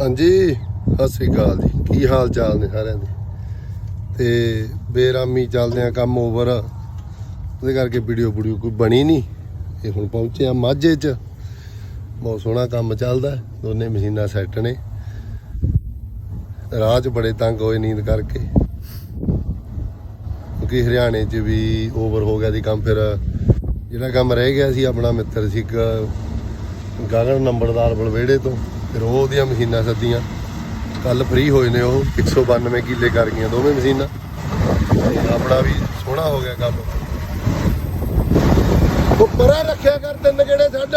ਹਾਂਜੀ, ਸਤਿ ਸ੍ਰੀ ਅਕਾਲ ਜੀ। ਕੀ ਹਾਲ ਚਾਲ ਨੇ ਸਾਰਿਆਂ ਦੇ? ਤੇ ਬੇਰਾਮੀ ਚੱਲਦੇ ਆ ਕੰਮ ਓਵਰ ਉਹਦੇ ਕਰਕੇ ਵੀਡੀਓ ਵੀਡੀਓ ਕੋਈ ਬਣੀ ਨਹੀਂ। ਇਹ ਹੁਣ ਪਹੁੰਚੇ ਆ ਮਾਝੇ 'ਚ। ਬਹੁਤ ਸੋਹਣਾ ਕੰਮ ਚੱਲਦਾ। ਦੋਨੇ ਮਸ਼ੀਨਾਂ ਸੈੱਟ ਨੇ। ਰਾਹ 'ਚ ਬੜੇ ਤੰਗ ਹੋਏ ਨੀਂਦ ਕਰਕੇ। ਕਿਉਂਕਿ ਹਰਿਆਣੇ 'ਚ ਵੀ ਓਵਰ ਹੋ ਗਿਆ ਸੀ ਕੰਮ, ਫਿਰ ਜਿਹੜਾ ਕੰਮ ਰਹਿ ਗਿਆ ਸੀ ਆਪਣਾ ਮਿੱਤਰ ਸੀ ਇੱਕ ਗਗਨ ਨੰਬਰਦਾਰ ਬਲਵੇੜੇ ਤੋਂ। ਫਿਰ ਉਹ ਉਹਦੀਆਂ ਮਸ਼ੀਨਾਂ ਸੱਦੀਆਂ। ਕੱਲ ਫ੍ਰੀ ਹੋਏ ਨੇ ਉਹ 192 ਕਿੱਲੇ ਕਰ ਗਈਆਂ ਦੋਵੇਂ ਮਸ਼ੀਨਾਂ। ਆਪਣਾ ਵੀ ਸੋਹਣਾ ਹੋ ਗਿਆ ਕੰਮ। ਉਹ ਪਰਾਂ ਰੱਖਿਆ ਕਰ ਤਿੰਨ ਕਿਹੜੇ ਛੱਡ।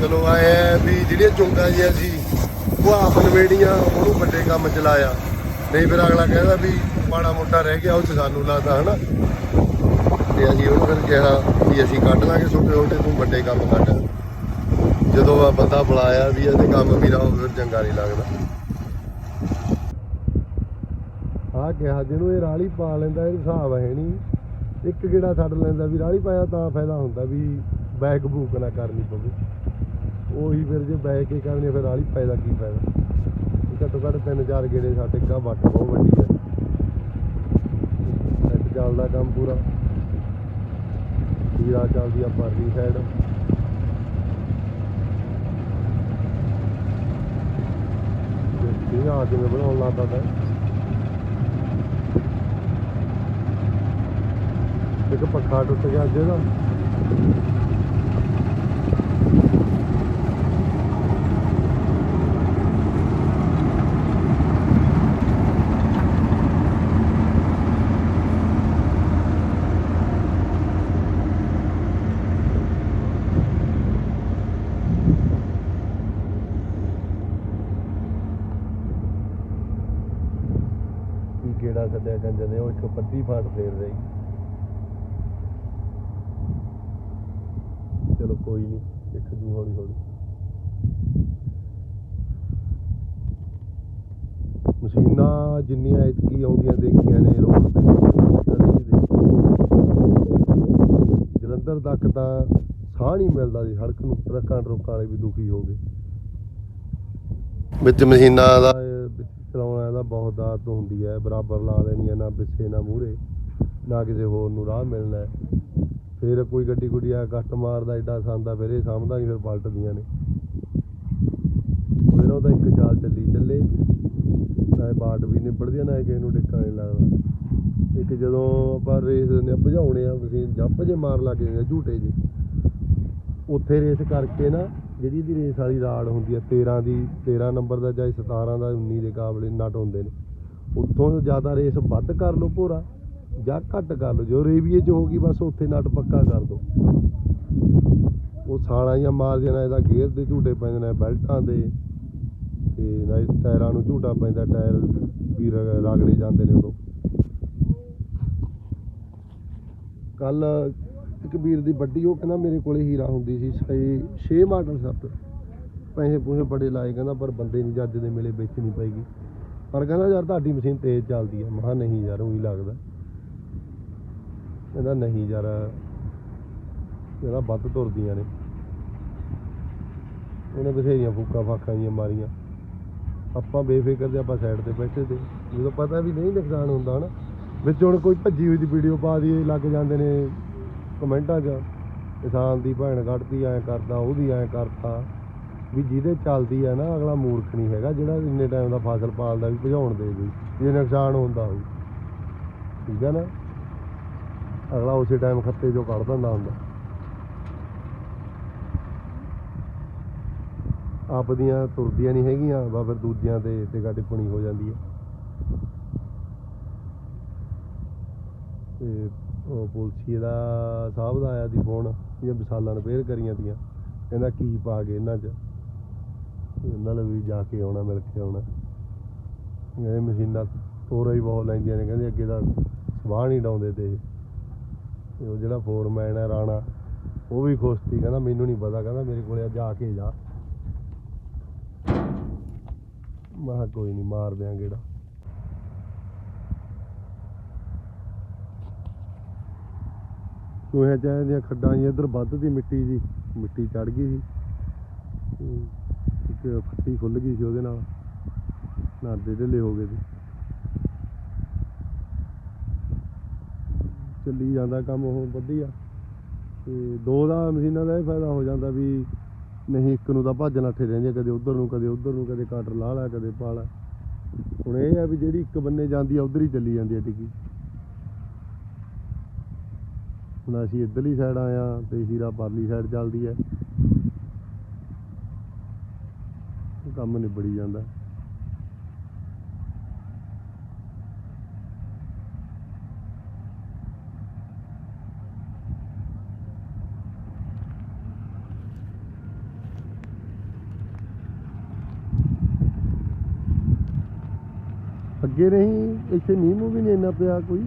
ਚਲੋ ਆਏ ਵੀ ਜਿਹੜੀਆਂ ਚੁੰਗਾਂ ਜੀਆਂ ਸੀ, ਉਹ ਆਪ ਨਵੇੜੀਆਂ, ਉਹਨੂੰ ਵੱਡੇ ਕੰਮ ਚ ਲਾਇਆ। ਨਹੀਂ ਫਿਰ ਅਗਲਾ ਕਹਿੰਦਾ ਵੀ ਮਾੜਾ ਮੋਟਾ ਰਹਿ ਗਿਆ, ਉਹ ਚ ਸਾਨੂੰ ਲਾਤਾ ਹਨਾ? ਤੇ ਅਸੀਂ ਉਹਨੂੰ ਫਿਰ ਕਿਹਾ ਵੀ ਅਸੀਂ ਕੱਢ ਲਾਂਗੇ ਛੋਟੇ ਛੋਟੇ ਤੂੰ ਵੱਡੇ ਕੰਮ ਕੱਢ। ਜਦੋਂ ਆ ਬੰਦਾ ਬੁਲਾਇਆ ਵੀ ਇਹਦੇ ਕੰਮ ਵੀ ਨਾ ਫਿਰ ਚੰਗਾ ਨਹੀਂ ਲੱਗਦਾ। ਆ ਕਿਹਾ ਜਿਹਨੂੰ ਇਹ ਰਾਲੀ ਪਾ ਲੈਂਦਾ ਇਹ ਹਿਸਾਬ ਹੈ ਨਹੀਂ। ਇੱਕ ਗੇੜਾ ਛੱਡ ਲੈਂਦਾ ਵੀ ਰਾਲੀ ਪਾਇਆ ਤਾਂ ਫਾਇਦਾ ਹੁੰਦਾ ਵੀ ਬੈਕ ਬੂਕ ਨਾ ਕਰਨੀ ਪਵੇ। ਉਹੀ ਫਿਰ ਜੇ ਬੈਕ ਹੀ ਕਰਨੀ ਫਿਰ ਰਾਲੀ ਫਾਇਦਾ ਕੀ ਫਾਇਦਾ? ਘੱਟੋ ਘੱਟ ਤਿੰਨ ਚਾਰ ਗੇੜੇ ਸਾਡੇ ਕਾ ਵੱਟ ਬਹੁਤ ਵੱਡੀ ਹੈ। ਚੱਲਦਾ ਕੰਮ ਪੂਰਾ। ਹੀਰਾ ਚੱਲਦੀ ਆ ਪਰਲੀ ਸਾਈਡ ਦੇਖੀ ਆ ਕਿਵੇਂ ਬਣਾਉਣ ਲੱਗਾ ਤਾ ਇੱਕ ਪੱਖਾ ਟੁੱਟ ਗਿਆ ਅੱਜ ਇਹਦਾ ਕੀ ਕਿਹੜਾ ਛੱਡਿਆ ਉਹ ਇੱਕ ਪੱਤੀ ਫਾਟ ਫੇਰ ਰਹੀ। ਚਲੋ ਕੋਈ ਨਹੀਂ ਇੱਕ ਜੂ ਹੌਲੀ ਹੌਲੀ। ਮਸ਼ੀਨਾਂ ਜਿੰਨੀਆਂ ਇਤਕੀ ਆਉਂਦੀਆਂ ਦੇਖੀਆਂ ਨੇ ਰੋਡ ਤੇ, ਕਦੇ ਨਹੀਂ ਦੇਖੀਆਂ। ਜਲੰਧਰ ਤੱਕ ਤਾਂ ਸਾਹ ਨਹੀਂ ਮਿਲਦਾ ਸੀ ਸੜਕ ਨੂੰ ਟਰੱਕਾਂ ਟਰੁੱਕਾਂ ਵਾਲੇ ਵੀ ਦੁਖੀ ਹੋ ਗਏ। ਵਿੱਚ ਮਸ਼ੀਨਾਂ ਦਾ ਚਲਾਉਣਾ ਇਹਦਾ ਬਹੁਤ ਦਾਤ ਹੁੰਦੀ ਹੈ। ਬਰਾਬਰ ਲਾ ਦੇਣੀ ਹੈ ਨਾ ਪਿੱਛੇ ਨਾ ਮੂਹਰੇ ਨਾ ਕਿਸੇ ਹੋਰ ਨੂੰ ਰਾਹ ਮਿਲਣਾ ਫਿਰ ਕੋਈ ਗੱਡੀ ਗੁੱਡੀ ਆ ਕੱਟ ਮਾਰਦਾ ਐਡਾ ਸੰਦਾ ਫਿਰ ਇਹ ਸਮਝਦਾ ਨਹੀਂ ਫਿਰ ਪਲਟਦੀਆਂ ਨੇ। ਫਿਰ ਉਹ ਤਾਂ ਇੱਕ ਚਾਲ ਚੱਲੀ ਚੱਲੇ। ਨਾ ਇਹ ਬਾਟ ਵੀ ਨਿਬੜਦੀ ਆ, ਨਾ ਕਿਸੇ ਨੂੰ ਡਿੱਕਾ ਨਹੀਂ ਲੱਗਦਾ। ਇੱਕ ਜਦੋਂ ਆਪਾਂ ਰੇਸ ਦਿੰਦੇ ਨੇ ਭਜਾਉਣੇ ਆ ਮਸ਼ੀਨ ਜੰਪ ਜੇ ਮਾਰ ਲੱਗ ਜਾਂਦੇ ਆ ਝੂਟੇ ਜੇ। ਉੱਥੇ ਰੇਸ ਕਰਕੇ ਨਾ, ਜਿਹੜੀ ਦੀ ਰੇਸ ਵਾਲੀ ਰਾੜ ਹੁੰਦੀ ਆ 13 ਦੀ 13 ਨੰਬਰ ਦਾ ਚਾਹੇ 17 ਦਾ 19 ਦੇ ਕਾਬਲੇ ਨਟ ਹੁੰਦੇ ਨੇ। ਉੱਥੋਂ ਜ਼ਿਆਦਾ ਰੇਸ ਵੱਧ ਕਰ ਲਓ ਭੋਰਾ, ਜਾਂ ਘੱਟ ਕਰ ਲਓ। ਜੋ ਰੇਵੀਏ ਚ ਹੋਗੀ ਬਸ ਉੱਥੇ ਨਟ ਪੱਕਾ ਕਰ ਦੋ। ਉਹ ਸਾਲਾਂ ਜਾਂ ਮਾਰ ਦੇਣਾ, ਇਹਦਾ ਗੇਅਰ ਦੇ ਝੂਟੇ ਪੈਂਦੇ ਨੇ ਬੈਲਟਾਂ ਦੇ, ਤੇ ਨਾ ਇਹ ਟਾਇਰਾਂ ਨੂੰ ਝੂਟਾ ਪੈਂਦਾ ਟਾਇਰ ਵੀ ਰਗੜੇ ਜਾਂਦੇ ਨੇ ਉਦੋਂ। ਕੱਲ ਕਬੀਰ ਦੀ ਵੱਡੀ, ਉਹ ਕਹਿੰਦਾ ਮੇਰੇ ਕੋਲੇ ਹੀਰਾ ਹੁੰਦੀ ਸੀ 6 6 ਮਾਡਲ ਸੱਤ। ਪੈਸੇ ਪੂਸੇ ਬੜੇ ਲਾਏ, ਕਹਿੰਦਾ ਪਰ ਬੰਦੇ ਨਹੀਂ ਜੱਜ ਦੇ ਮਿਲੇ ਵਿੱਚ ਨਹੀਂ ਪਏਗੀ। ਪਰ ਕਹਿੰਦਾ ਯਾਰ ਤੁਹਾਡੀ ਮਸ਼ੀਨ ਤੇਜ਼ ਚੱਲਦੀ ਹੈ ਮਹਾ ਨਹੀਂ ਯਾਰ, ਉਹੀ ਲੱਗਦਾ। ਕਹਿੰਦਾ ਨਹੀਂ ਯਾਰ ਇਹਦਾ ਵੱਧ ਤੁਰਦੀਆਂ ਨੇ। ਉਹਨੇ ਬਥੇਰੀਆਂ ਫੂਕਾਂ ਫਾਕਾਂ ਜੀਆਂ ਮਾਰੀਆਂ। ਆਪਾਂ ਬੇਫਿਕਰ ਦੇ ਆਪਾਂ ਸਾਈਡ ਤੇ ਬੈਠੇ ਤੇ, ਜਦੋਂ ਪਤਾ ਵੀ ਨਹੀਂ ਨੁਕਸਾਨ ਹੁੰਦਾ ਨਾ, ਵਿੱਚ ਹੁਣ ਕੋਈ ਭੱਜੀ ਹੋਈ ਦੀ ਵੀਡੀਓ ਪਾ ਦਈਏ, ਲੱਗ ਜਾਂਦੇ ਨੇ ਕਮੈਂਟਾਂ 'ਚ, ਕਿਸਾਨ ਦੀ ਭੈਣ ਕੱਢਦੀ, ਐ ਕਰਦਾ, ਉਹਦੀ ਐ ਕਰਤਾ, ਵੀ ਜਿਹਦੇ ਚੱਲਦੀ ਆ ਨਾ, ਅਗਲਾ ਮੂਰਖ ਨਹੀਂ ਹੈਗਾ, ਜਿਹੜਾ ਇੰਨੇ ਟਾਈਮ ਦਾ ਫਸਲ ਪਾਲਦਾ ਵੀ, ਭਜਾਉਣ ਦੇ ਵੀ ਜੇ ਨੁਕਸਾਨ ਹੁੰਦਾ ਹੋਊ ਠੀਕ ਹੈ ਨਾ? ਅਗਲਾ ਉਸੇ ਟਾਈਮ ਖੱਤੇ ਜੋ ਕੱਢ ਦਿੰਦਾ ਹੁੰਦਾ। ਆਪਦੀਆਂ ਤੁਰਦੀਆਂ ਨਹੀਂ ਹੈਗੀਆਂ ਬਾ ਫਿਰ ਦੂਜਿਆਂ ਤੇ ਟਿਕਾ ਟਿੱਪਣੀ ਹੋ ਜਾਂਦੀ ਹੈ ਤੇ ਉਹ ਪੁਲਸੀ ਦਾ ਸਾਹਿਬ ਦਾ ਆਇਆ ਸੀ ਫੋਨ ਇਹ ਵਿਸਾਲਾਂ ਰਿਪੇਅਰ ਕਰੀਆਂ ਤੀਆਂ। ਕਹਿੰਦਾ ਕੀ ਪਾ ਕੇ ਇਹਨਾਂ 'ਚ? ਇਹਨਾਂ ਨਾਲ ਵੀ ਜਾ ਕੇ ਆਉਣਾ, ਮਿਲ ਕੇ ਆਉਣਾ। ਇਹ ਮਸ਼ੀਨਾਂ ਤੋਰਾ ਹੀ ਬਹੁਤ ਲੈਂਦੀਆਂ ਨੇ, ਕਹਿੰਦੇ ਅੱਗੇ ਦਾ ਸਵਾਹ ਨਹੀਂ ਡਾਉਂਦੇ ਤੇ। ਉਹ ਜਿਹੜਾ ਫੋਰਮੈਨ ਹੈ, ਰਾਣਾ, ਉਹ ਵੀ ਖੁਸ਼ ਸੀ, ਕਹਿੰਦਾ ਮੈਨੂੰ ਨਹੀਂ ਪਤਾ, ਕਹਿੰਦਾ ਮੇਰੇ ਕੋਲੇ ਜਾ ਕੇ ਜਾ। ਮੈਂ ਕਿਹਾ ਕੋਈ ਨਹੀਂ, ਮਾਰ ਦਿਆਂ ਗੇੜਾ ਚੂਹਿਆਂ ਚਾਹਿਆਂ ਦੀਆਂ ਖੱਡਾਂ ਜੀ, ਇੱਧਰ ਵੱਧਦੀ ਮਿੱਟੀ ਜੀ, ਮਿੱਟੀ ਚੜ ਗਈ ਸੀ ਇੱਕ ਫੱਟੀ ਖੁੱਲ ਗਈ ਸੀ ਉਹਦੇ ਨਾਲ ਨਾਦੇ ਢਿੱਲੇ ਹੋ ਗਏ ਸੀ ਚੱਲੀ ਜਾਂਦਾ ਕੰਮ ਉਹ ਵਧੀਆ। ਤੇ ਦੋ ਦਾ ਮਸ਼ੀਨਾਂ ਦਾ ਇਹ ਫਾਇਦਾ ਹੋ ਜਾਂਦਾ ਵੀ ਨਹੀਂ, ਇੱਕ ਨੂੰ ਤਾਂ ਭੱਜ ਨੱਠੇ ਰਹਿੰਦੀਆਂ ਕਦੇ ਉਧਰ ਨੂੰ, ਕਦੇ ਉਧਰ ਨੂੰ, ਕਦੇ ਕਾਟਰ ਲਾ ਲਾ, ਕਦੇ ਪਾ ਲਾ। ਹੁਣ ਇਹ ਆ ਵੀ ਜਿਹੜੀ ਇੱਕ ਬੰਨੇ ਜਾਂਦੀ ਆ, ਉਧਰ ਹੀ ਚੱਲੀ ਜਾਂਦੀ ਆ ਟਿੱਕੀ। ਹੁਣ ਅਸੀਂ ਇੱਧਰਲੀ ਸਾਈਡ ਆਇਆ ਤੇ ਹੀਰਾ ਪਰਲੀ ਸਾਈਡ ਚੱਲਦੀ ਹੈ। ਕੰਮ ਨਿਬੜੀ ਜਾਂਦਾ। ਅੱਗੇ ਨਹੀਂ, ਇੱਥੇ ਮੀਂਹ ਵੀ ਨਹੀਂ ਇੰਨਾ ਪਿਆ ਕੋਈ।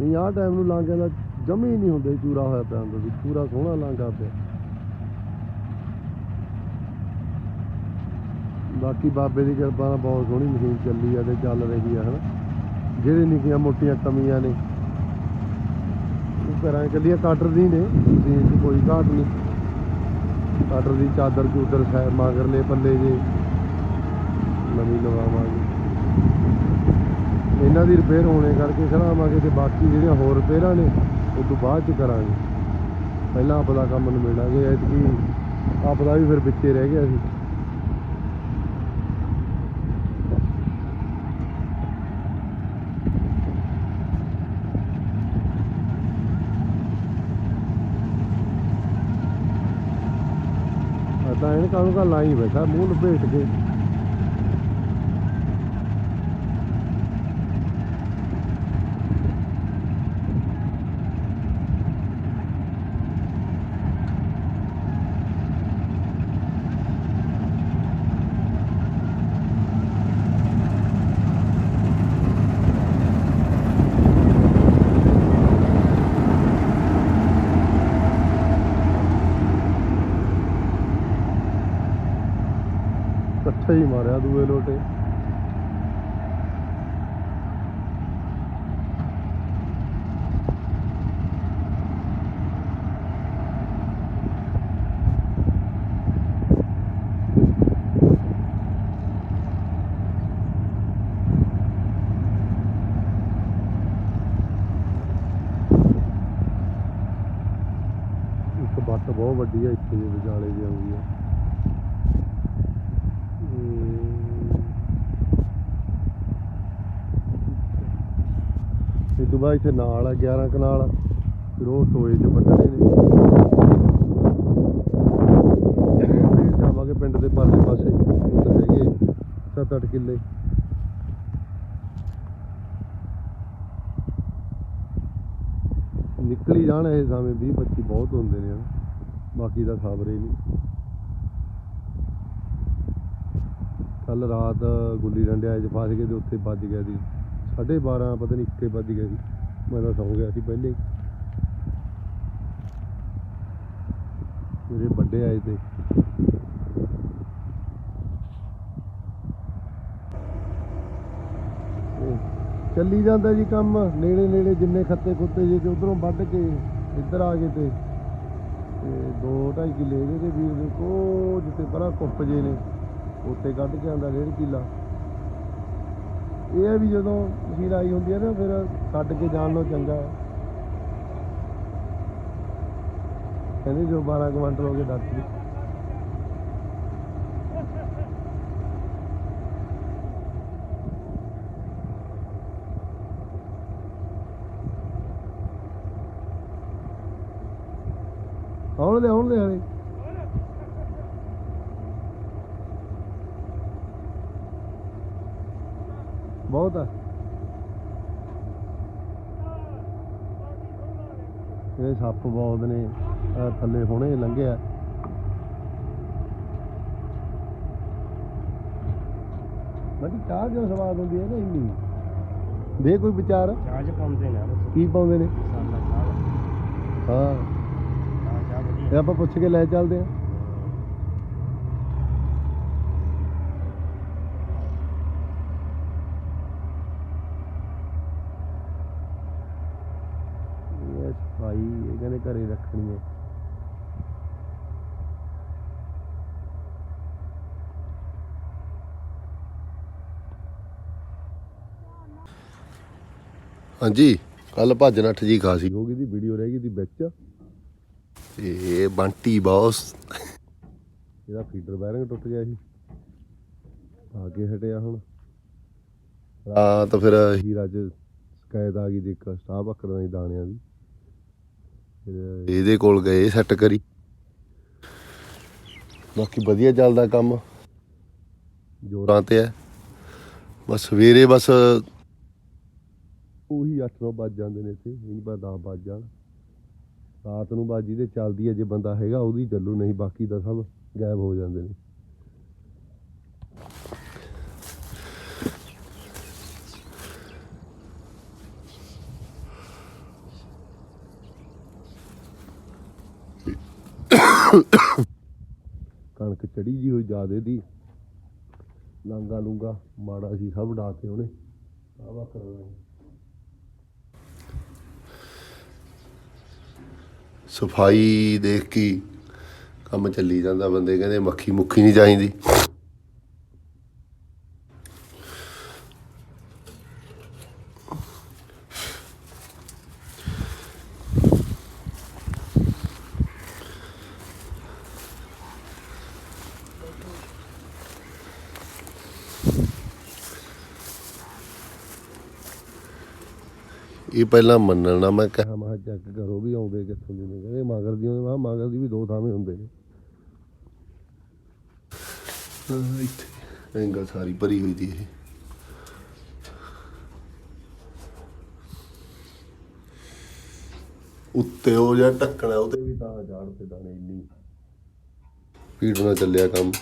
ਨਹੀਂ, ਆਹ ਟਾਈਮ ਨੂੰ ਲਾਂਘਿਆਂ ਜਾਂਦਾ ਜਮੀ ਨਹੀਂ ਹੁੰਦੇ ਚੂਰਾ ਹੋਇਆ ਪਿਆ ਹੁੰਦਾ ਸੀ ਪੂਰਾ ਸੋਹਣਾ ਲਾਂਘਾ ਪਿਆ। ਬਾਕੀ ਬਾਬੇ ਦੀ ਕਿਰਪਾ ਨਾਲ ਬਹੁਤ ਸੋਹਣੀ ਮਸ਼ੀਨ ਚੱਲੀ ਆ ਤੇ ਚੱਲ ਰਹੀ ਆ, ਹਨਾ। ਜਿਹੜੇ ਨਿੱਕੀਆਂ ਮੋਟੀਆਂ ਕਮੀਆਂ ਨੇ, ਉਹ ਘਰਾਂ ਚੱਲੀਆਂ ਕਾਟਰ ਦੀ ਨੇ, ਮਸ਼ੀਨ 'ਚ ਕੋਈ ਘਾਟ ਨਹੀਂ। ਕਾਟਰ ਦੀ ਚਾਦਰ ਚੂਦਰ ਸੈ ਮਾਗਰਲੇ ਪੱਲੇ ਜੇ, ਨਵੀਂ ਲਵਾਵਾਂਗੇ। ਇਹਨਾਂ ਦੀ ਰਿਪੇਅਰ ਹੋਣੇ ਕਰਕੇ ਖੜਾਵਾਂਗੇ ਤੇ ਬਾਕੀ ਜਿਹੜੀਆਂ ਹੋਰ ਰਿਪੇਅਰਾਂ ਨੇ ਉਹ ਤੋਂ ਬਾਅਦ ਚ ਕਰਾਂਗੇ। ਪਹਿਲਾਂ ਆਪਦਾ ਕੰਮ ਮਿਲਾਂਗੇ ਐਤਕੀ ਆਪ ਵੀ ਫਿਰ ਵਿੱਚੇ ਰਹਿ ਗਿਆ ਸੀ। ਮੈਂ ਤਾਂ ਇਹਨੇ ਕਾਹਨੂੰ ਕਾ ਲਾਈ ਬੈਠਾ, ਮੂੰਹ ਲਪੇਟ ਕੇ। ਇਕੱਠੇ ਹੀ ਮਾਰਿਆ ਦੂਏ ਲੋਟੇ ਇੱਕ ਬੱਟ ਬਹੁਤ ਵੱਡੀ ਆ ਇੱਥੇ ਜੇ ਵਿਚਾਲੇ ਜੇ ਆਉਂਦੀ ਆ ਇਹ ਤੋਂ ਬਾਅਦ ਇੱਥੇ ਨਾਲ ਆ 11 ਕਨਾਲ ਫਿਰ ਉਹ ਟੋਏ 'ਚ ਵੱਢਣੇ ਨੇ। ਫਿਰ ਜਾਵਾਂਗੇ ਪਿੰਡ ਦੇ ਪਾਸੇ। ਪਾਸੇ ਉੱਧਰ ਹੈਗੇ 7-8 ਕਿੱਲੇ। ਨਿਕਲੀ ਜਾਣ ਇਹ ਸਾਵੇਂ 20 25 ਬਹੁਤ ਹੁੰਦੇ ਨੇ। ਬਾਕੀ ਦਾ ਖਬਰੇ ਨਹੀਂ ਕੱਲ ਰਾਤ ਗੁੱਲੀ ਡੰਡਿਆ 'ਚ ਫਸ ਗਏ ਤੇ ਉੱਥੇ ਵੱਜ ਗਿਆ ਸੀ। 12:30 ਪਤਾ ਨਹੀਂ ਇੱਕੇ ਵੱਜ ਗਿਆ ਸੀ। ਮੈਂ ਤਾਂ ਸੌਂ ਗਿਆ ਸੀ ਪਹਿਲੇ ਹੀ। ਮੇਰੇ ਵੱਡੇ ਆਏ ਤੇ। ਚੱਲੀ ਜਾਂਦਾ ਜੀ ਕੰਮ, ਨੇੜੇ ਨੇੜੇ ਜਿੰਨੇ ਖੱਤੇ ਖੁੱਤੇ ਜੇ ਤੇ ਉਧਰੋਂ ਵੱਢ ਕੇ ਇੱਧਰ ਆ ਗਏ ਤੇ। ਤੇ 2.5 ਕਿੱਲੇ ਇਹਦੇ ਵੀਰ ਦੇ ਕੋ ਜਿੱਥੇ ਪਰਾਂ ਕੁੱਪ ਜੇ ਨੇ ਉੱਤੇ ਕੱਢ ਕੇ ਆਂਦਾ ਡੇਢ ਕਿੱਲਾ। ਇਹ ਹੈ ਵੀ ਜਦੋਂ ਮਸ਼ੀਨ ਆਈ ਹੁੰਦੀ ਹੈ ਨਾ, ਫਿਰ ਛੱਡ ਕੇ ਜਾਣ ਨੂੰ ਚੰਗਾ। ਹੈ ਕਹਿੰਦੇ ਜੋ 12 ਕੁਇੰਟਲ ਹੋ ਗਏ ਡਾਕਟਰ ਆਉਣ ਦੇ ਆਉਣ ਦੇ ਹਲੇ। ਬਹੁਤ ਆ। ਇਹ ਸੱਪ ਬਹੁਤ ਨੇ ਥੱਲੇ ਹੁਣੇ ਲੰਘਿਆ। ਬਾਕੀ ਚਾਹ ਜੋ ਸਵਾਦ ਹੁੰਦੀ ਹੈ ਨਾ ਇੰਨੀ? ਦੇ ਕੋਈ ਵਿਚਾਰ? ਚਾਹ ਚ ਪਾਉਂਦੇ ਨੇ ਕੀ ਪਾਉਂਦੇ ਨੇ? ਹਾਂ। ਚਾਹ ਚਾਹ ਇਹ ਵਧੀਆ ਆਪਾਂ ਪੁੱਛ ਕੇ ਲੈ ਚੱਲਦੇ ਆ ਇਹ ਸਫ਼ਾਈ ਇਹ ਘਰੇ ਰੱਖਣੀ ਹੈ। ਹਾਂਜੀ ਕੱਲ ਭੱਜ ਨੱਠ ਜੀ ਖਾਸੀ ਹੋ ਗਈ ਦੀ ਵੀਡੀਓ ਰਹਿ ਗਈ ਦੀ ਵਿੱਚ। ਤੇ ਬੰਟੀ ਬੌਸ ਇਹਦਾ ਫੀਡਰ ਬੈਰਿੰਗ ਟੁੱਟ ਗਿਆ ਸੀ। ਆ ਕੇ ਹਟਿਆ ਹੁਣ। ਰਾਤ ਫਿਰ ਹੀਰਾ ਚ ਸ਼ਿਕਾਇਤ ਆ ਗਈ ਦੇਖ ਇੱਕ ਸਟਾਫ ਆਕੜਾਂ ਦੀ ਦਾਣਿਆਂ ਦੀ। ਇਹਦੇ ਕੋਲ ਗਏ ਸੈੱਟ ਕਰੀ। ਬਾਕੀ ਵਧੀਆ ਚੱਲਦਾ ਕੰਮ। ਜੋਰਾਂ ਤੇ ਹੈ। ਬਸ ਸਵੇਰੇ ਬਸ ਉਹੀ 8-9 ਵੱਜ ਜਾਂਦੇ ਨੇ ਇੱਥੇ। ਇਹ ਨਹੀਂ ਪਤਾ 10 ਵੱਜ ਜਾਣ। ਰਾਤ ਨੂੰ ਬਾਜੀ ਤੇ ਚੱਲਦੀ ਹੈ ਜੇ ਬੰਦਾ ਹੈਗਾ, ਉਹਦੀ ਚੱਲੂ, ਨਹੀਂ ਬਾਕੀ ਤਾਂ ਸਭ ਗਾਇਬ ਹੋ ਜਾਂਦੇ ਨੇ। ਕਣਕ ਚੜੀ ਜੀ ਹੋਈ ਜਿਆਦੇ ਦੀ। ਲਾਂਗਾ ਲੂੰਗਾ ਮਾੜਾ ਸੀ, ਸਭ ਡਾਤੇ ਉਹਨੇ। ਆਵਾ ਕਰਨਾ ਸਫ਼ਾਈ ਦੇਖ ਕੇ ਕੰਮ ਚੱਲੀ ਜਾਂਦਾ ਬੰਦੇ, ਕਹਿੰਦੇ ਮੱਖੀ ਮੁੱਖੀ ਨਹੀਂ ਚਾਹੀਦੀ। ਇਹ ਪਹਿਲਾਂ ਮੰਨਣਾ ਮੈਂ ਕਿਹਾ ਮੈਂ ਚੈੱਕ ਕਰੋ ਵੀ ਆਉਂਦੇ ਕਿੱਥੋਂ ਦੇ ਨੇ ਕਹਿੰਦੇ ਮਗਰ ਦੀ ਮੈਂ ਮਗਰ ਦੀ ਵੀ ਦੋ ਥਾਵੇਂ ਹੁੰਦੇ ਨੇ। ਇੱਥੇ। ਐਂਗਲ ਸਾਰੀ ਭਰੀ ਹੋਈ ਦੀ ਇਹ। ਉੱਤੇ ਉਹ ਜਿਹੜਾ ਢੱਕਣਾ ਉਹਦੇ ਵੀ ਤਾਂ ਜਾੜ ਤੇ ਦਾਣੇ ਇੰਨੀ। ਪੀੜ ਨਾਲ ਚੱਲਿਆ ਕੰਮ।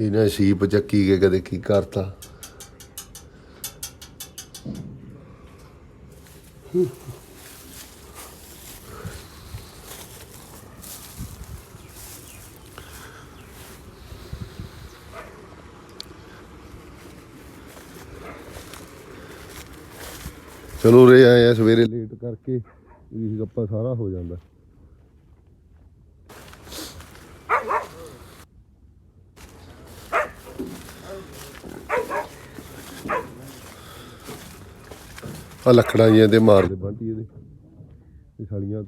ਇਹਨਾਂ ਸੀਪ ਚੱਕੀ ਕੇ ਕਦੇ ਕੀ ਕਰਤਾ। ਚਲੋ ਰੇ ਆਏ ਆ ਸਵੇਰੇ ਲੇਟ ਕਰਕੇ ਇਹ ਗੱਪਾ ਸਾਰਾ ਹੋ ਜਾਂਦਾ। ਆ ਲੱਕੜਾਂ ਜੀਆਂ ਤੇ ਮਾਰਦੇ ਬੰਟੀ ਇਹਦੇ। ਇਹ ਸਾਲੀਆਂ।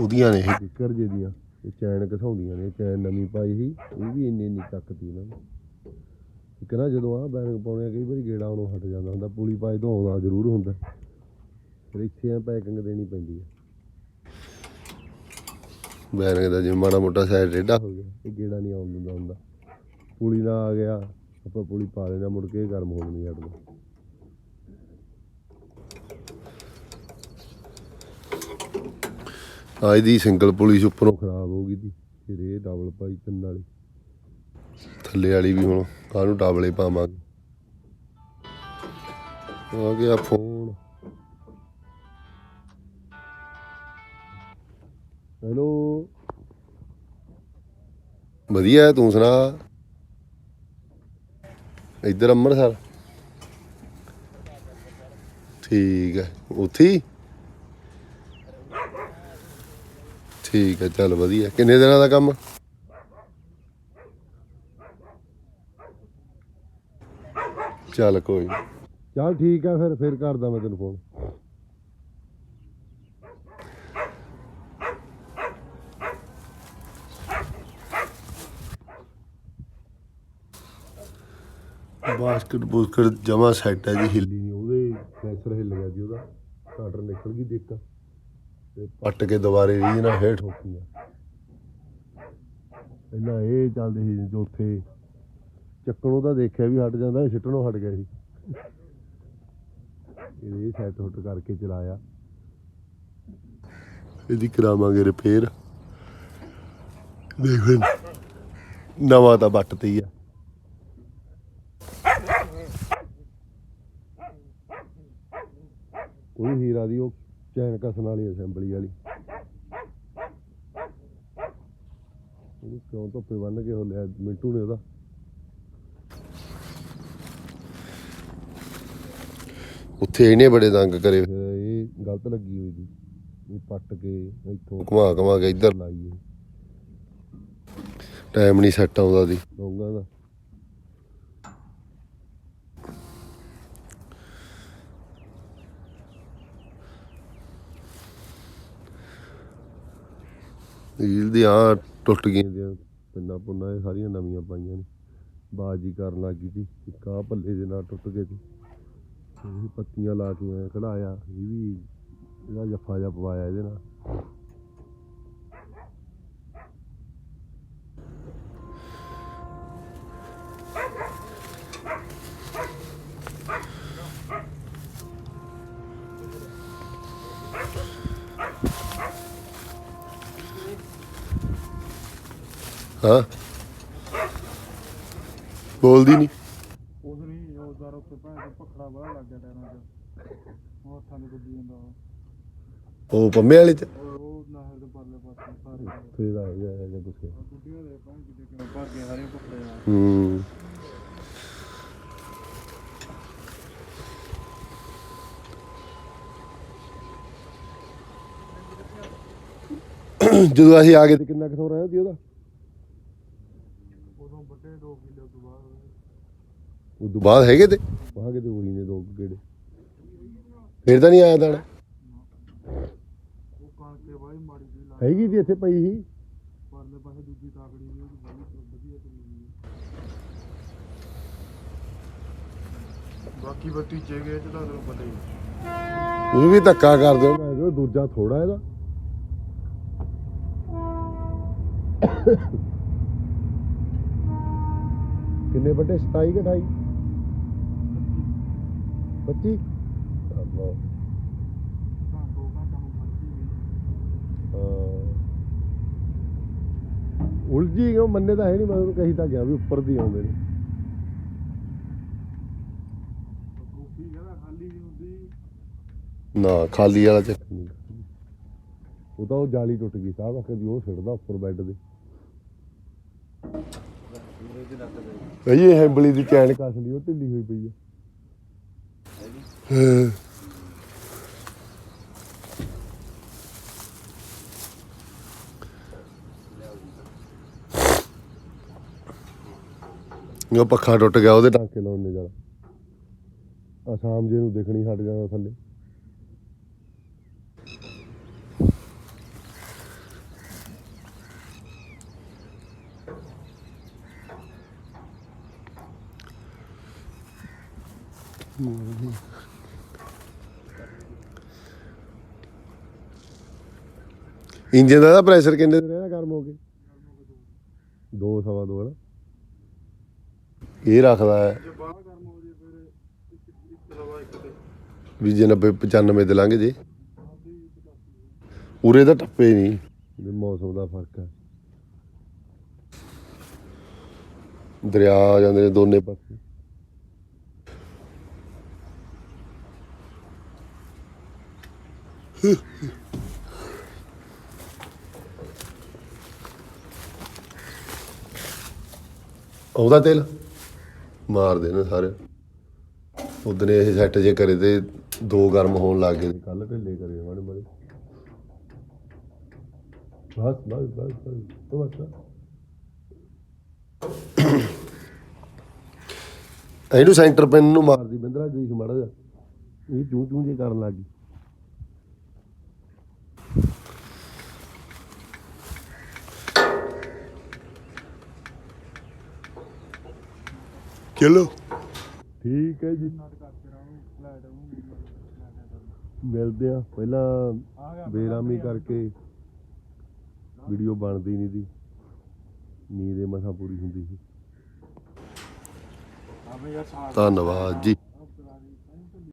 ਉਹਦੀਆਂ ਨੇ ਇਹ। ਕਿੱਕਰ ਜੇ ਦੀਆਂ। ਇਹ ਚੈਨ ਘਸਾਉਂਦੀਆਂ ਨੇ। ਚੈਨ ਨਵੀਂ ਪਾਈ ਸੀ। ਇਹ ਵੀ ਇੰਨੀ ਇੰਨੀ ਚੱਕਦੀ ਇਹਨਾਂ ਨੇ। ਇੱਕ ਨਾ ਜਦੋਂ ਆ ਬੈਰਿੰਗ ਪਾਉਣੇ ਆ ਕਈ ਵਾਰੀ ਗੇੜਾ ਉਹਨੂੰ ਹਟ ਜਾਂਦਾ ਹੁੰਦਾ। ਪੁਲੀ ਪਾਏ ਤੋਂ ਆਉਂਦਾ ਜ਼ਰੂਰ ਹੁੰਦਾ। ਫਿਰ ਇੱਥੇ ਆ ਪੈਕਿੰਗ ਦੇਣੀ ਪੈਂਦੀ ਹੈ ਬੈਰਿੰਗ ਦਾ ਜੇ ਮਾੜਾ ਮੋਟਾ ਸਾਈਡ ਟੇਢਾ ਹੋ ਗਿਆ। ਇਹ ਗੇੜਾ ਨਹੀਂ ਆਉਣ ਦਿੰਦਾ ਹੁੰਦਾ। ਪੁਲੀ ਨਾਲ ਆ ਗਿਆ। ਆਪਾਂ ਪੁਲੀ ਪਾ ਲੈਣਾ ਮੁੜ ਕੇ ਗਰਮ ਹੋਣ ਨਹੀਂ ਹਟਦਾ ਆ ਇਹਦੀ ਸਿੰਗਲ ਪੁਲਿਸ ਉੱਪਰੋਂ ਖਰਾਬ ਹੋ ਗਈ ਦੀ, ਫਿਰ ਇਹ ਡਬਲ ਪਾਈ ਤਿੰਨ ਵਾਲੀ। ਥੱਲੇ ਵਾਲੀ ਵੀ ਹੁਣ ਕਾਹਨੂੰ ਡਬਲੇ ਪਾਵਾਂਗੇ। ਆ ਗਿਆ ਫੋਨ ਹੈਲੋ ਵਧੀਆ, ਤੂੰ ਸੁਣਾ? ਇੱਧਰ ਅੰਮ੍ਰਿਤਸਰ। ਠੀਕ ਹੈ, ਉੱਥੇ ਹੀ? ਠੀਕ ਹੈ ਚੱਲ ਵਧੀਆ। ਕਿੰਨੇ ਦਿਨਾਂ ਦਾ ਕੰਮ? ਚੱਲ ਕੋਈ। ਚੱਲ ਠੀਕ ਹੈ ਫਿਰ ਫਿਰ ਕਰਦਾ ਮੈਂ ਤੈਨੂੰ ਫੋਨ ਬਾਸਕਟ ਬੁਸਕਟ ਜਮਾ ਸੈੱਟ ਹੈ ਜੀ ਹਿੱਲੀ ਨਹੀਂ ਉਹਦੇ ਪ੍ਰੈਸ਼ਰ ਹਿੱਲ ਗਿਆ ਜੀ ਉਹਦਾ। ਸਟਾਰਟਰ ਨਿਕਲ ਗਈ ਦਿੱਕ ਤੇ ਪੱਟ ਕੇ ਦੁਬਾਰੇ ਰੀਜ ਨਾਲ ਹੇਠ ਠੋਕੀਆਂ ਪਹਿਲਾਂ ਇਹ ਚੱਲਦੇ ਸੀ ਚੌਥੇ ਚੱਕਣੋਂ ਤਾਂ ਦੇਖਿਆ ਵੀ ਹਟ ਜਾਂਦਾ ਸਿੱਟਣੋਂ ਹਟ ਗਿਆ ਸੀ। ਇਹ ਸੈੱਟ ਹੁੱਟ ਕਰਕੇ ਚਲਾਇਆ। ਇਹਦੀ ਕਰਾਵਾਂਗੇ ਰਿਪੇਅਰ ਦੇਖ ਨਵਾਂ ਤਾਂ ਬੱਟ ਤੇ ਹੀ ਆ। ਉਹ ਹੀਰਾ ਦੀ ਉਹ ਚੈਨ ਕਸਣ ਵਾਲੀ ਅਸੈਂਬਲੀ ਵਾਲੀ। ਉਹ ਕਿਉਂ ਧੁੱਪੇ ਬੰਨ ਕੇ ਹੋ ਲਿਆ ਮਿੰਟੂ ਨੇ ਉਹਦਾ। ਉੱਥੇ ਇਹਨੇ ਬੜੇ ਤੰਗ ਕਰੇ। ਇਹ ਗਲਤ ਲੱਗੀ ਹੋਈ ਸੀ। ਇਹ ਪੱਟ ਕੇ ਇੱਥੋਂ ਘੁਮਾ ਘੁਮਾ ਕੇ ਇੱਧਰ ਲਾਈਏ ਟਾਈਮ ਨਹੀਂ ਸੈੱਟ ਆਉਂਦਾ ਦੀ ਡੋਂਗਾ ਦਾ। ਰੀਲ ਦੀ ਆ ਟੁੱਟ ਗਈਆਂ ਦੀਆਂ ਪਿੰਨਾ ਪੁੰਨਾ ਇਹ ਸਾਰੀਆਂ ਨਵੀਆਂ ਪਾਈਆਂ ਨੇ। ਬਾਜੀ ਕਰਨ ਲੱਗੀ ਸੀ, ਇੱਕ ਆਹ ਭੱਲੇ ਦੇ ਨਾਲ ਟੁੱਟ ਗਏ ਸੀ। ਇਹ ਪੱਤੀਆਂ ਲਾ ਕੇ ਆਇਆ ਕਢਾਇਆ ਇਹ ਵੀ ਇਹਦਾ ਜੱਫਾ ਜਿਹਾ ਪਵਾਇਆ ਇਹਦੇ ਨਾਲ। ਹਾਂ। ਬੋਲਦੀ ਨਹੀਂ। ਉਸ ਨਹੀਂ ਉਹ ਦਰ ਉੱਤੇ ਭੈਣ ਪਖੜਾ ਬੜਾ ਲੱਗ ਗਿਆ ਟਾਇਰਾਂ 'ਚ। ਉਹ ਹੱਥਾਂ ਦੇ ਵੱਜੀ ਜਾਂਦਾ ਉਹ। ਪੰਮੇ ਵਾਲੇ ਚ? ਉਹ ਨਹਿਰ ਦੇ ਪਰਲੇ ਪਾਸੇ ਸਾਰੇ। ਫੇਰ ਆ ਗਿਆ ਜਾਂ ਕੁਛ। ਗੁੱਡੀਆਂ ਦੇ ਭੈਣ ਕਿਤੇ ਕਿਵੇਂ ਭਰ ਗਏ ਸਾਰੀਆਂ ਪਖੜੇ ਨਾਲ ਹੂੰ। ਜਦੋਂ ਅਸੀਂ ਆ ਗਏ ਤੇ ਕਿੰਨਾ ਕਿਥੋਂ ਰਹਿਆ ਸੀ ਉਹਦਾ ਉਦੋਂ ਵੱਡੇ 2 ਕਿਲੋ ਤੋਂ ਬਾਅਦ ਉਦੋਂ ਬਾਅਦ ਹੈਗੇ ਤੇ? ਵਾਹ ਕਿਤੇ ਉਹੀ ਨੇ ਦੋ ਗੇੜੇ ਫੇਰ ਤਾਂ ਨਹੀਂ ਆਇਆ ਦਾਣਾ? ਉਹ ਕਣਕ ਕੇ ਬਾਈ ਮਾੜੀ ਜੀ ਲਾ ਹੈਗੀ ਸੀ ਇੱਥੇ ਪਈ ਸੀ। ਪਰਲੇ ਪਾਸੇ ਦੂਜੀ ਤਾਕੜੀ ਵੀ ਉਹਦੀ ਬੜੀ ਵਧੀਆ ਕਰੀ ਬਾਕੀ ਬੱਤੀ ਚੇਗੇ ਚ ਤਾਂ ਤੈਨੂੰ ਪਤਾ ਹੀ ਤੁਸੀਂ ਵੀ ਧੱਕਾ ਕਰਦੇ ਹੋ ਮੈਂ ਕਿਹਾ ਦੂਜਾ ਥੋੜਾ ਇਹਦਾ। ਕਿੰਨੇ ਵੱਡੇ? 27 ਕਿ 28 25 ਅੱਲਾਹ ਤਾਂ ਦੋ ਘੰਟਾ ਨੂੰ ਖੜਦੀ ਵੀ ਹਾਂ। ਉਲਝੀ ਕਿਉਂ? ਮੰਨੇ ਤਾਂ ਹੈ ਨਹੀਂ ਮੈਂ ਉਹਨੂੰ ਕਹੀ ਤਾਂ ਗਿਆ ਵੀ ਉੱਪਰ ਦੀ ਆਉਂਦੇ ਨੇ। ਨਾ ਖਾਲੀ ਵਾਲਾ ਚੱਕ ਨਹੀਂ। ਉਹ ਤਾਂ ਉਹ ਜਾਲੀ ਟੁੱਟ ਗਈ ਸਾਹਿਬ ਕਦੀ ਉਹ ਛਿੜਦਾ ਉੱਪਰ ਬੈੱਡ ਦੇ। ਇਹ ਹੈਂਬਲੀ ਦੀ ਚੈਨ ਕੱਸ ਲਈ ਉਹ ਢਿੱਲੀ ਹੋਈ ਪਈ ਹੈ ਹਾਂ। ਉਹ ਪੱਖਾ ਟੁੱਟ ਗਿਆ, ਉਹਦੇ ਟਾਂਕੇ ਲਾਉਣੇ ਜਰਾ ਆ ਜੇ ਨੂੰ ਦੇਖਣੀ ਹਟ ਜਾਂਦਾ ਥੱਲੇ ਇੰਜਨ ਦਾ ਪ੍ਰੈਸ਼ਰ ਕਿੰਨੇ ਤੇ ਰਿਹਾ ਗਰਮ ਹੋ ਕੇ? ਦੋ ਸਵਾ ਦੋ ਹੈ ਨਾ ਇਹ ਰੱਖਦਾ ਹੈ। ਜੇ ਬਾਹਰ ਗਰਮ ਹੋ ਜੇ ਫਿਰ ਇੱਕ ਇੱਕ ਲਵਾ ਇੱਕ ਤੇ ਵੀ ਜੇ 90 95 ਤੇ ਲੰਘ ਜੇ। ਉਰੇ ਤਾਂ ਟੱਪੇ ਨਹੀਂ। ਵੀ ਮੌਸਮ ਦਾ ਫ਼ਰਕ ਹੈ। ਦਰਿਆ ਆ ਜਾਂਦੇ ਨੇ ਦੋਨੇ ਪਾਸੇ। ਆਉਂਦਾ ਤੇਲ ਮਾਰ ਦੇਣਾ ਸਾਰੇ। ਉਦਨੇ ਇਹ ਸੈੱਟ ਜੇ ਕਰੇ ਤੇ ਦੋ ਗਰਮ ਹੋਣ ਲੱਗ ਗਏ। ਕੱਲ ਢਿੱਲੇ ਕਰੇ ਮਾੜੇ ਮਾੜੇ। ਬਸ ਬਸ ਬਸ ਬਸ। ਉਹ ਬਸ। ਇਹਨੂੰ ਸੈਂਟਰ ਪਿੰਨ ਨੂੰ ਮਾਰਦੀ। ਬਿੰਦਰਾ ਗਰੀਸ ਮਾੜਾ ਜਾ ਇਹ ਚੂੰ ਚੂ ਜੇ ਕਰਨ ਲੱਗੀ ਚਲੋ। ਠੀਕ ਹੈ ਜੀ। ਮਿਲਦੇ ਆ ਪਹਿਲਾਂ ਬੇਰਾਮੀ ਕਰਕੇ ਵੀਡੀਓ ਬਣਦੀ ਨਹੀਂ ਦੀ ਨੀਂਦ ਮਸਾ ਪੂਰੀ ਹੁੰਦੀ ਸੀ। ਧੰਨਵਾਦ ਜੀ।